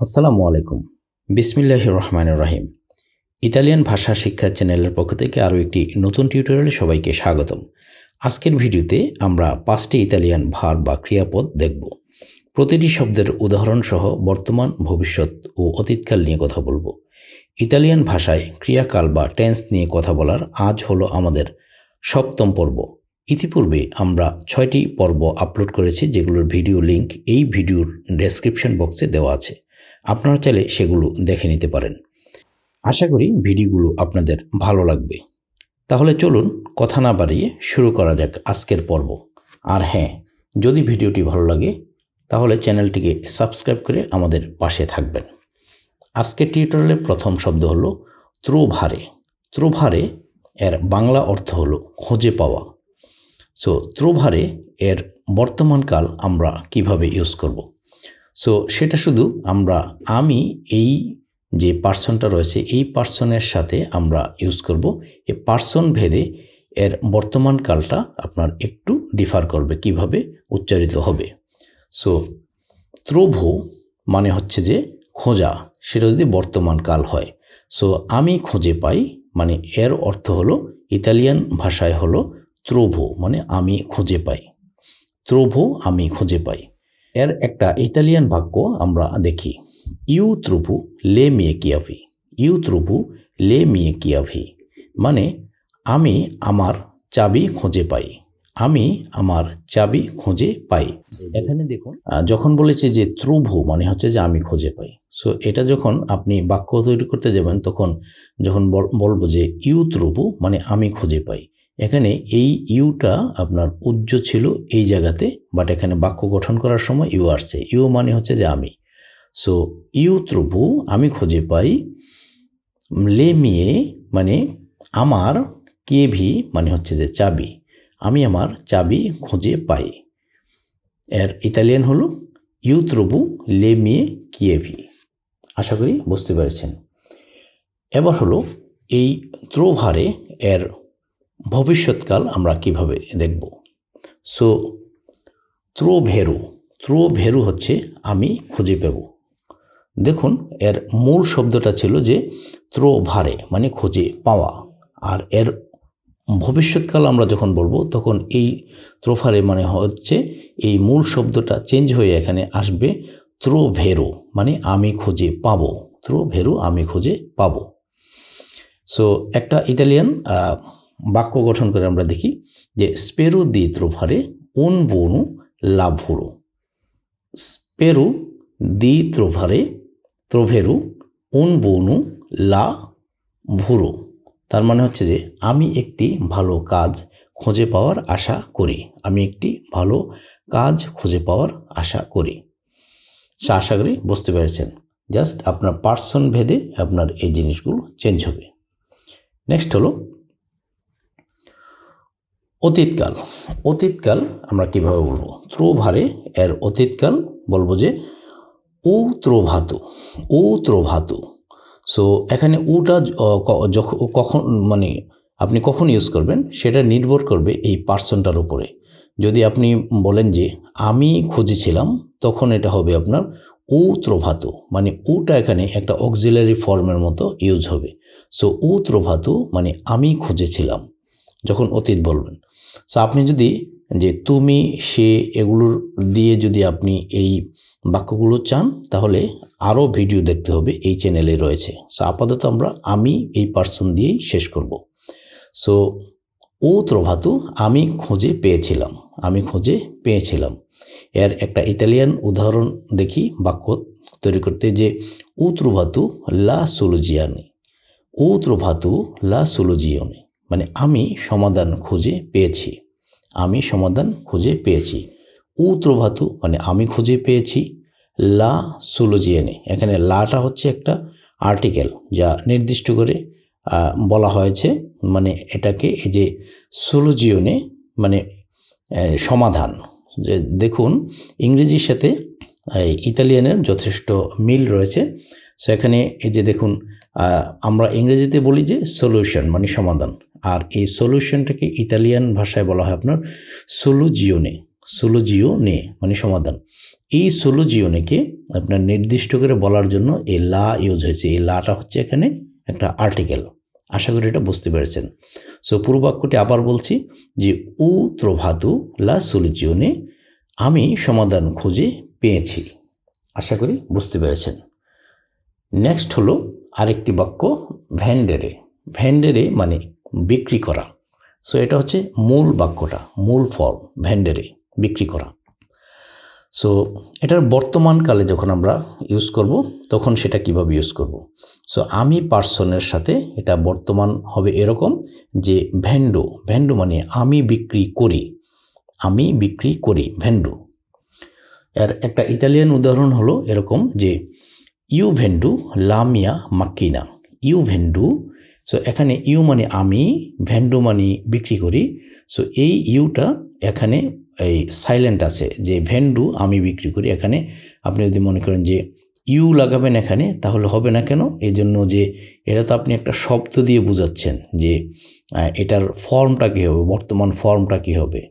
আসসালামু আলাইকুম। বিসমিল্লাহ রহমান রাহিম। ইতালিয়ান ভাষা শিক্ষা চ্যানেলের পক্ষ থেকে আরও একটি নতুন টিউটোরিয়ালে সবাইকে স্বাগতম। আজকের ভিডিওতে আমরা পাঁচটি ইতালিয়ান ভার বা ক্রিয়াপদ দেখব। প্রতিটি শব্দের উদাহরণ সহ বর্তমান, ভবিষ্যৎ ও অতীতকাল নিয়ে কথা বলব। ইতালিয়ান ভাষায় ক্রিয়াকাল বা টেন্স নিয়ে কথা বলার আজ হলো আমাদের সপ্তম পর্ব। ইতিপূর্বে আমরা ছয়টি পর্ব আপলোড করেছি, যেগুলোর ভিডিও লিংক এই ভিডিওর ডেসক্রিপশন বক্সে দেওয়া আছে। আপনারা চাইলে সেগুলো দেখে নিতে পারেন। আশা করি ভিডিওগুলো আপনাদের ভালো লাগবে। তাহলে চলুন কথা না বাড়িয়ে শুরু করা যাক আজকের পর্ব। আর হ্যাঁ যদি ভিডিওটি ভালো লাগে, তাহলে চ্যানেলটিকে সাবস্ক্রাইব করে আমাদের পাশে থাকবেন। আজকের টিউটোরিয়ালের প্রথম শব্দ হলো ত্রোভারে। ত্রোভারে এর বাংলা অর্থ হলো খোঁজে পাওয়া। সো ত্রোভারে এর বর্তমানকাল আমরা কীভাবে ইউজ করব? সো সেটা শুধু আমরা, আমি এই যে পার্সনটা রয়েছে, এই পার্সনের সাথে আমরা ইউজ করব। এই পার্সন ভেদে এর বর্তমান কালটা আপনার একটু ডিফার করবে, কীভাবে উচ্চারিত হবে। সো ত্রভু মানে হচ্ছে যে খোঁজা, সেটা যদি বর্তমান কাল হয়। সো আমি খুঁজে পাই মানে এর অর্থ হলো, ইতালিয়ান ভাষায় হলো ত্রভু মানে আমি খুঁজে পাই। ত্রভু আমি খুঁজে পাই। এর একটা ইতালিয়ান বাক্য আমরা দেখি। ইউ ত্রুপু লে মিয়ে কিয়াভি ইউ ত্রুপু লে মিয়ে কিয়াভি মানে আমি আমার চাবি খুঁজে পাই। আমি আমার চাবি খুঁজে পাই। এখানে দেখুন। যখন বলেছে যে ত্রুভু মানে হচ্ছে যে আমি খুঁজে পাই। সো এটা যখন আপনি বাক্য তৈরি করতে যাবেন তখন যখন বল- বলব যে ইউ ত্রুভু মানে আমি খুঁজে পাই। এখানে এই ইউটা আপনার উজ্জ ছিল এই জায়গাতে বাট এখানে বাক্য গঠন করার সময় ইউ আসছে। ইউ মানে হচ্ছে যে আমি। সো ইউ ত্রুভু আমি খুঁজে পাই লে মিয়ে মানে আমার কেভি মানে হচ্ছে যে চাবি। আমি আমার চাবি খুঁজে পাই। এর ইতালিয়ান হলো ইউ ত্রুভু লে মিয়ে কিয়েভি আশা করি বুঝতে পেরেছেন। এবার হলো এই ত্রোভারে এর ভবিষ্যৎকাল আমরা কীভাবে দেখব? সো ত্রো ভেরু ত্রো ভেরু হচ্ছে আমি খুঁজে পেব। দেখুন, এর মূল শব্দটা ছিল যে ত্রো ভারে মানে খুঁজে পাওয়া। আর এর ভবিষ্যৎকাল আমরা যখন বলব, তখন এই ত্রোফারে মানে হচ্ছে এই মূল শব্দটা চেঞ্জ হয়ে এখানে আসবে ত্রো ভেরু মানে আমি খুঁজে পাবো। ত্রো ভেরু আমি খুঁজে পাবো। সো একটা ইতালিয়ান বাক্য গঠন করে আমরা দেখি যে স্পেরু দি ত্রোভারে উন বনু লাভুরু। স্পেরু দি ত্রোভারে ত্রোভেরু উন বনু লা ভুরু তার মানে হচ্ছে যে আমি একটি ভালো কাজ খুঁজে পাওয়ার আশা করি। আমি একটি ভালো কাজ খুঁজে পাওয়ার আশা করি। সে আশা করি বুঝতে পেরেছেন। জাস্ট আপনার পার্সন ভেদে আপনার এই জিনিসগুলো চেঞ্জ হবে। নেক্সট হলো অতীতকাল। অতীতকাল আমরা কীভাবে বলব? ত্রোভারে এর অতীতকাল বলব যে উ ত্রোভাতু। উ ত্রোভাতু। সো এখানে উটা কখন মানে আপনি কখন ইউজ করবেন সেটা নির্ভর করবে এই পার্সনটার উপরে। যদি আপনি বলেন যে আমি খুঁজেছিলাম, তখন এটা হবে আপনার উ ত্রোভাতু। মানে উটা এখানে একটা অক্সিলারি ফর্মের মতো ইউজ হবে। সো উ ত্রোভাতু মানে আমি খুঁজেছিলাম। যখন অতীত বলবেন। সো আপনি যদি যে তুমি, সে এগুলোর দিয়ে যদি আপনি এই বাক্যগুলো চান, তাহলে আরও ভিডিও দেখতে হবে এই চ্যানেলে রয়েছে। সো আপাতত আমরা আমি এই পার্সন দিয়েই শেষ করব। সো ও ত্রভাতু, আমি খুঁজে পেয়েছিলাম, আমি খুঁজে পেয়েছিলাম। এর একটা ইতালিয়ান উদাহরণ দেখি বাক্য তৈরি করতে যে উ ত্রভাতু লা সোলোজিয়ানি, ও ত্রভাতু লা সোলোজিয়নে। মানে আমি সমাধান খুঁজে পেয়েছি। আমি সমাধান খুঁজে পেয়েছি। উ ত্রভাতু মানে আমি খুঁজে পেয়েছি। লা সোলোজিয়ানে, এখানে লাটা হচ্ছে একটা আর্টিকেল যা নির্দিষ্ট করে বলা হয়েছে মানে এটাকে এই যে সোলোজিয়নে মানে সমাধান। যে দেখুন, ইংরেজির সাথে ইতালিয়ানের যথেষ্ট মিল রয়েছে। সেখানে এই যে দেখুন আমরা ইংরেজিতে বলি যে সলিউশন মানে সমাধান। আর এই সলিউশনটাকে ইতালিয়ান ভাষায় বলা হয় আপনার সোলোজিওনে সোলোজিওনে মানে সমাধান। এই সোলোজিওনেকে আপনার নির্দিষ্ট করে বলার জন্য এই লা ইউজ হয়েছে। এই লাটা হচ্ছে এখানে একটা আর্টিকেল আশা করি এটা বুঝতে পেরেছেন। সো পুরো বাক্যটি আবার বলছি যে, উ ত্রভাতু লা সোলোজিওনে আমি সমাধান খুঁজে পেয়েছি। আশা করি বুঝতে পেরেছেন। নেক্সট হলো আরেকটি বাক্য ভ্যান্ডেরে ভ্যান্ডেরে মানে বিক্রি করা। সো এটা হচ্ছে মূল বাক্যটা, মূল ফর্ম ভ্যান্ডেরে বিক্রি করা। সো এটার বর্তমানকালে যখন আমরা ইউজ করব, তখন সেটা কীভাবে ইউজ করব? সো আমি পার্সনের সাথে এটা বর্তমান হবে এরকম যে ভ্যান্ডো ভ্যান্ডো মানে আমি বিক্রি করি, আমি বিক্রি করি ভ্যান্ডো এর একটা ইতালিয়ান উদাহরণ হলো এরকম যে ইউ ভেন্ডু লামিয়া, মাক্কিনা। ইউ ভেন্ডু সো এখানে ইউ মানে আমি, ভেন্ডু মানে বিক্রি করি। সো এই ইউটা এখানে এই সাইলেন্ট আছে যে ভেন্ডু আমি বিক্রি করি। এখানে আপনি যদি মনে করেন যে ইউ লাগাবেন এখানে, তাহলে হবে না কেন? এই জন্য যে এটা তো আপনি একটা শব্দ দিয়ে বোঝাচ্ছেন যে এটার ফর্মটা কী হবে? বর্তমান ফর্মটা কী হবে?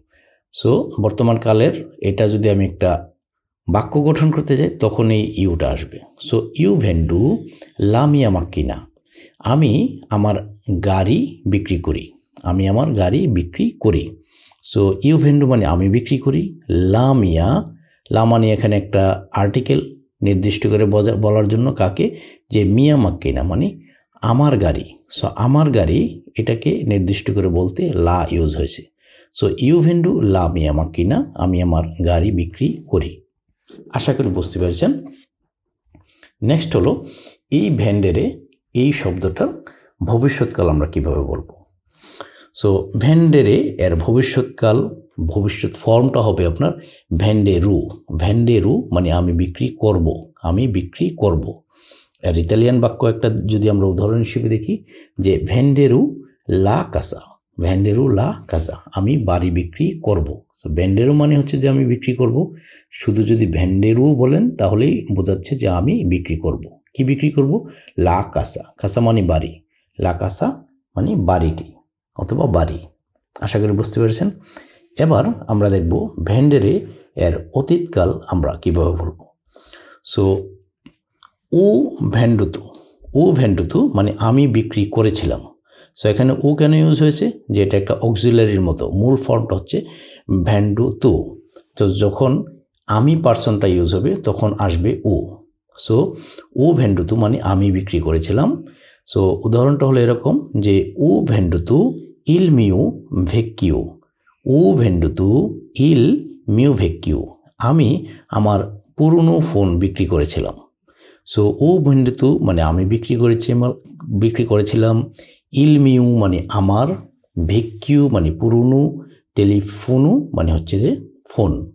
সো বর্তমান কালের এটা যদি আমি একটা বাক্য গঠন করতে যাই, তখন এই ইউটা আসবে। সো ইউ ভেন্ডু লামিয়া মাক্কিনা। আমি আমার গাড়ি বিক্রি করি। আমি আমার গাড়ি বিক্রি করি। সো ইউ ভেন্ডু মানে আমি বিক্রি করি। লামিয়া লা মানে এখানে একটা আর্টিকেল নির্দিষ্ট করে বলার জন্য কাকে? যে মিয়া মাক্কিনা মানে আমার গাড়ি। সো আমার গাড়ি এটাকে নির্দিষ্ট করে বলতে লা ইউজ হয়েছে। সো ইউ ভেন্ডু লা মিয়া মাক্কিনা, আমি আমার গাড়ি বিক্রি করি। আশা করি বুঝতে পেরেছেন। নেক্সট হলো, এই ভ্যান্ডেরে এই শব্দটার ভবিষ্যৎকাল আমরা কীভাবে বলব? সো ভ্যান্ডেরে এর ভবিষ্যৎকাল, ভবিষ্যৎ ফর্মটা হবে আপনার ভ্যান্ডেরু ভ্যান্ডেরু মানে আমি বিক্রি করব, আমি বিক্রি করব। আর ইতালিয়ান বাক্য একটা যদি আমরা উদাহরণ হিসেবে দেখি, যে ভ্যান্ডেরু লা কাসা ভ্যান্ডেরু লা কাসা আমি বাড়ি বিক্রি করব। ভ্যান্ডেরু মানে হচ্ছে যে আমি বিক্রি করব। শুধু যদি ভ্যান্ডেরু বলেন, তাহলেই বোঝাচ্ছে যে আমি বিক্রি করব। কি বিক্রি করব? লা কাসা কাসা মানে বাড়ি, লা কাসা মানে বাড়িটি অথবা বাড়ি। আশা করি বুঝতে পেরেছেন? এবার আমরা দেখব ভ্যান্ডেরে এর অতীতকাল আমরা কীভাবে বলব। সো ও ভ্যান্ডুতু ও ভ্যান্ডুতু মানে আমি বিক্রি করেছিলাম। সো এখানে ও কেন ইউজ হয়েছে? যে এটা একটা অক্সিলারির মতো। মূল ফর্মটা হচ্ছে ভ্যান্ডুতু তো। যখন আমি পার্সনটা ইউজ হবে, তখন আসবে ও। সো ও ভ্যান্ডুতু মানে আমি বিক্রি করেছিলাম। সো উদাহরণটা হলো এরকম যে ও ভেন্ডুতু ইল মিউ ভেক্কিউ। ও ভেন্ডুতু ইল মিউ ভেক্কিউ। আমি আমার পুরনো ফোন বিক্রি করেছিলাম। সো ও ভেন্ডুতু মানে আমি বিক্রি করেছি, বিক্রি করেছিলাম ইল মিউ মানে আমার ভেক্কিউ মানে পুরনো, টেলিফোনু মানে হচ্ছে যে ফোন।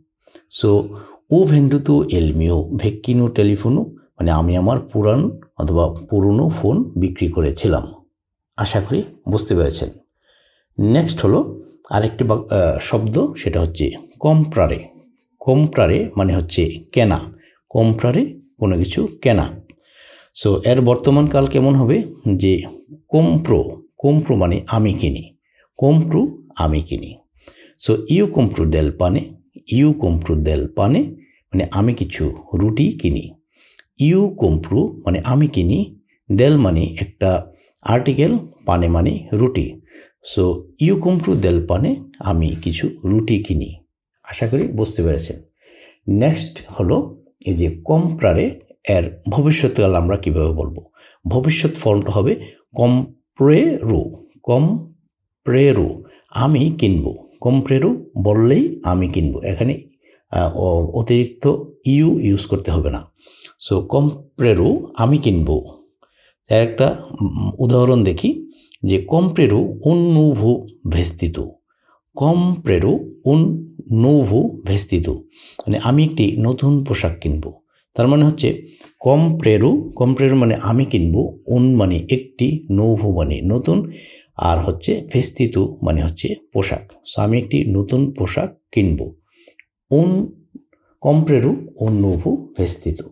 সো, ও ভেন্ডুতু এল মিউ ভেক্কিনু টেলিফোনু মানে আমি আমার পুরান অথবা পুরনো ফোন বিক্রি করেছিলাম। আশা করি বুঝতে পেরেছেন। নেক্সট হলো আরেকটি শব্দ, সেটা হচ্ছে কম্প্রারে। কম্প্রারে মানে হচ্ছে কেনা। কম্প্রারে কোনো কিছু কেনা। সো, এর বর্তমান কাল কেমন হবে? যে কোম্প্রো কোম্প্রো মানে আমি কিনি। কোম্প্রু, আমি কিনি। সো ইউ কোম্প্রু দেল পানে, ইউ কোম্প্রু দেল পানে মানে আমি কিছু রুটি কিনি। ইউ কোম্প্রু মানে আমি কিনি দেল মানে একটা আর্টিকেল, পানে মানে রুটি। সো ইউ কোম্প্রু দেল পানে আমি কিছু রুটি কিনি। আশা করি বুঝতে পেরেছেন। নেক্সট হলো, এই যে কম্প্রারে, এর ভবিষ্যৎকাল আমরা কীভাবে বলব? ভবিষ্যৎ ফর্মটা হবে কম্প্রেরু কম্প্রেরু, আমি কিনবো। কম্প্রেরু বললেই আমি কিনবো। এখানে অতিরিক্ত ইউ ইউজ করতে হবে না। সো, কম্প্রেরু আমি কিনবো। এর একটা উদাহরণ দেখি যে কম্প্রেরু উন নুভু ভেস্তিতু। কম্প্রেরু উন নুভু ভেস্তিত। মানে আমি একটি নতুন পোশাক কিনবো। তার মানে হচ্ছে কম্প্রেরু কম্প্রেরু মানে আমি কিনবো, উন মানে একটি, নৌভু মানে নতুন, আর হচ্ছে ভেস্তিতু মানে হচ্ছে পোশাক। সো আমি একটি নতুন পোশাক কিনবো। উন কম্প্রেরু, উন নৌভু, ভেস্তিতু।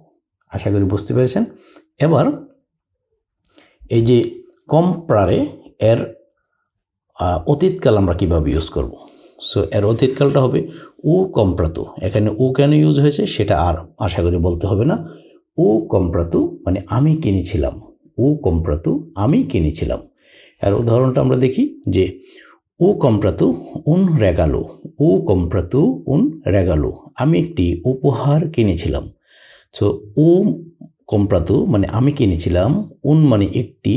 আশা করি বুঝতে পেরেছেন? এবার এই যে কম্প্রারে এর অতীতকাল আমরা কীভাবে ইউজ করব? সো এর অতীতকালটা হবে উ কম্প্রাতু এখানে উ কেন ইউজ হয়েছে সেটা আর আশা করি বলতে হবে না। উ কম্প্রাতু মানে আমি কিনেছিলাম। উ কম্প্রাতু আমি কিনেছিলাম। এর উদাহরণটা আমরা দেখি যে উ কম্প্রাতু উন রেগালো। উ কম্প্রাতু উন রেগালো। আমি একটি উপহার কিনেছিলাম। সো উ কম্প্রাতু মানে আমি কিনেছিলাম। উন মানে একটি,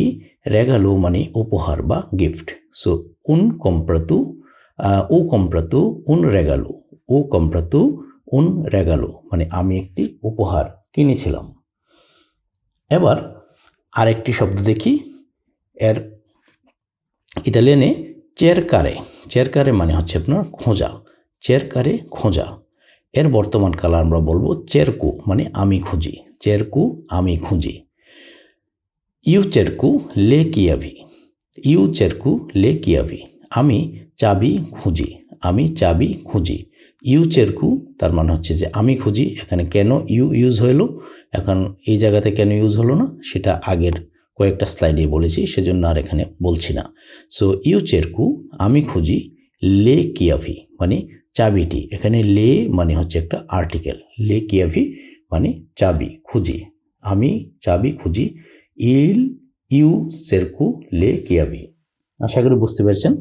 রেগালো মানে উপহার বা গিফট সো উন কম্প্রাতু উ কম্প্রাতু উন রেগালো। উ কম্প্রাতু উন রেগালো। মানে আমি একটি উপহার কিনেছিলাম। এবার আরেকটি শব্দ দেখি। এর ইতালিয়ানে চেরকারে চেরকারে মানে হচ্ছে আপনার খোঁজা। চেরকারে খোঁজা। এর বর্তমান কাল আমরা বলব চেরকু মানে আমি খুঁজি। চেরকু আমি খুঁজি। ইউ চেরকু লে কিয়াভি। ইউ চেরকু লে কিয়াভি। আমি চাবি খুঁজি, আমি চাবি খুঁজি। ইউ চেরকু, তার মানে হচ্ছে যে আমি খুঁজি, এখানে কেন ইউ ইউজ হলো এখন এই জায়গাতে কেন ইউজ হলো না? সেটা আগের কয়েকটা স্লাইডে বলেছি, সেজন্য আর এখানে বলছি না। সো ইউ চেরকু, আমি খুঁজি লে কিয়াভি মানে চাবিটি। এখানে লে মানে হচ্ছে একটা আর্টিকেল। লে কিয়াভি মানে চাবি খুঁজি। আমি চাবি খুঁজি, ইল ইউ সেরকু লে কিয়াভি আশা করি বুঝতে পেরেছেন।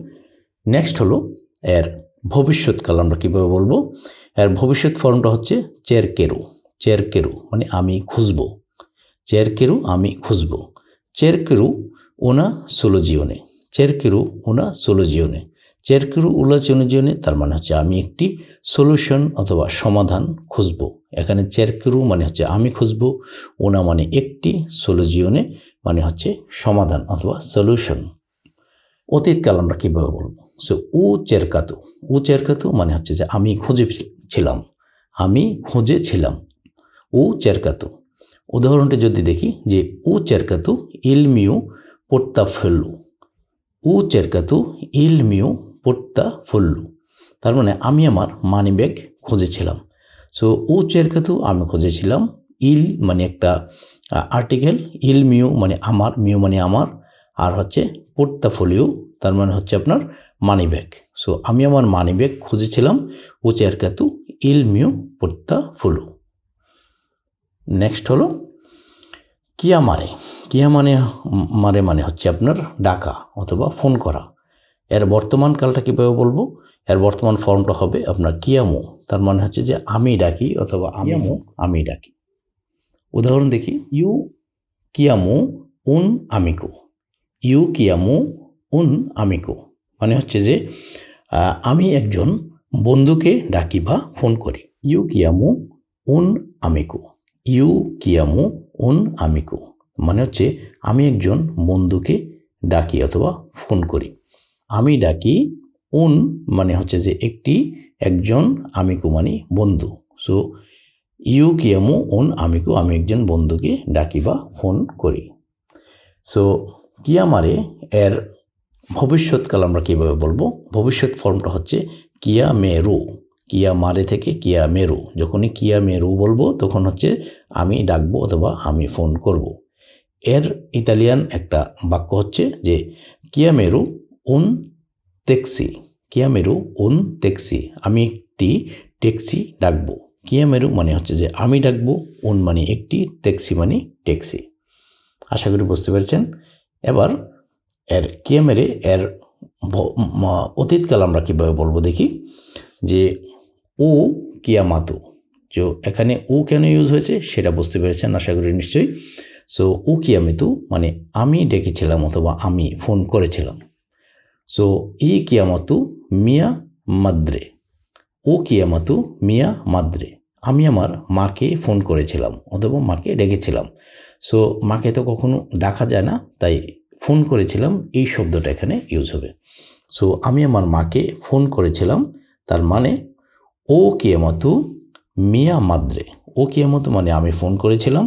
নেক্সট হলো এর ভবিষ্যৎকাল আমরা কীভাবে বলব? এর ভবিষ্যৎ ফর্মটা হচ্ছে চেরকেরু চেরকেরু মানে আমি খুঁজবো। চেরকেরু, আমি খুঁজবো। চেরকেরু ওনা সোলোজিওনে চেরকেরু ওনা সোলোজিওনে চেরকেরু, উলা চনুজিওনে তার মানে হচ্ছে আমি একটি সলিউশন অথবা সমাধান খুঁজব। এখানে চেরকেরু মানে হচ্ছে আমি খুঁজব ওনা মানে একটি সোলোজিওনে মানে হচ্ছে সমাধান অথবা সলিউশন অতীতকাল আমরা কীভাবে বলব? সো উ চেরকাতু উ চেরকাতু মানে হচ্ছে যে আমি খুঁজে ছিলাম। আমি খুঁজে ছিলাম। উ চেরকাতু উদাহরণটি যদি দেখি যে উ চেরকাতু ইলমিউ পোর্তাফেলু উ চেরকাতু ইলমিউ পোর্তাফুল্লু তার মানে আমি আমার মানি ব্যাগ খুঁজেছিলাম সো উ চেরকাতু আমি খুঁজেছিলাম ইল মানে একটা আর্টিকেল ইল মিউ মানে আমার মিউ মানে আমার। আর হচ্ছে পোর্তাফোলিও তার মানে হচ্ছে আপনার মানি ব্যাগ সো আমি আমার মানি ব্যাগ খুঁজেছিলাম উ চেরকাতু ইল মিউ পোর্তাফুলু নেক্সট হলো কিয়া মারে। কিয়া মানে মারে মানে হচ্ছে আপনার ডাকা অথবা ফোন করা। এর বর্তমান কালটা কীভাবে বলব? এর বর্তমান ফর্মটা হবে আপনার কিয়ামু তার মানে হচ্ছে যে আমি ডাকি অথবা আমিমু আমি ডাকি। উদাহরণ দেখি ইউ কিয়ামু উন আমিকো। ইউ কিয়ামু উন আমিকো। মানে হচ্ছে যে আমি একজন বন্ধুকে ডাকি বা ফোন করি। ইউ কিয়ামু উন আমিকো। ইউ কিয়ামু উন আমিকো। মানে হচ্ছে আমি একজন বন্ধুকে ডাকি অথবা ফোন করি। আমি ডাকি উন মানে হচ্ছে যে একটি একজন আমিকু মানে বন্ধু। সো, ইউ কিয়ামু উন আমিকু আমি একজন বন্ধুকে ডাকি বা ফোন করি। সো, কিয়ামারে এর ভবিষ্যৎকাল আমরা কীভাবে বলব? ভবিষ্যৎ ফর্মটা হচ্ছে কিয়া মেরু কিয়া মারে থেকে কিয়া মেরু যখনই কিয়া মেরু বলব, তখন হচ্ছে আমি ডাকবো অথবা আমি ফোন করব। এর ইতালিয়ান একটা বাক্য হচ্ছে যে কিয়া মেরু উন ট্যাক্সি কিয়া মেরু উন ট্যাক্সি আমি একটি ট্যাক্সি ডাকবো। কিয়া মেরু মানে হচ্ছে যে, আমি ডাকবো, উন মানে একটি ট্যাক্সি মানে ট্যাক্সি আশা করি বুঝতে পেরেছেন? এবার এর মেরে এর অতীতকাল আমরা কীভাবে বলব দেখি? যে ও কিয়ামাতু, যে এখানে ও কেন ইউজ হয়েছে সেটা বুঝতে পেরেছেন, আশা করি নিশ্চয়ই। সো ও কিয়ামিতু মানে আমি ডেকেছিলাম অথবা আমি ফোন করেছিলাম। সো ই কিয়ামাতু মিয়া মাদ্রে ও কিয়ামাতু মিয়া মাদ্রে, আমি আমার মাকে ফোন করেছিলাম অথবা মাকে ডেকেছিলাম। সো মাকে তো কখনো ডাকা যায় না, তাই ফোন করেছিলাম, এই শব্দটা এখানে ইউজ হবে। সো আমি আমার মাকে ফোন করেছিলাম, তার মানে ও কিয়ামতু মিয়া মাদ্রে। ও কিয়ামতু মানে আমি ফোন করেছিলাম,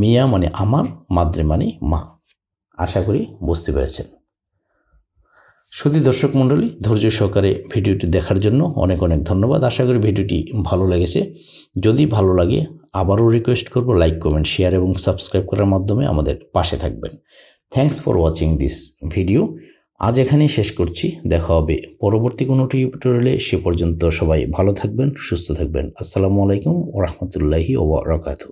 মিয়া মানে আমার, মাদ্রে মানে মা। আশা করি বুঝতে পেরেছেন। শুধু দর্শক মণ্ডলী, ধৈর্য সহকারে ভিডিওটি দেখার জন্য অনেক অনেক ধন্যবাদ। আশা করি ভিডিওটি ভালো লেগেছে। যদি ভালো লাগে, আবারও রিকোয়েস্ট করব লাইক কমেন্ট শেয়ার এবং সাবস্ক্রাইব করার মাধ্যমে আমাদের পাশে থাকবেন। Thanks for watching this video আজ এখানেই শেষ করছি। দেখা হবে পরবর্তী কোনো টিউটোরিয়ালে সে পর্যন্ত সবাই ভালো থাকবেন, সুস্থ থাকবেন। আসসালামু আলাইকুম ওরহমতুল্লাহি ওবরাকাতু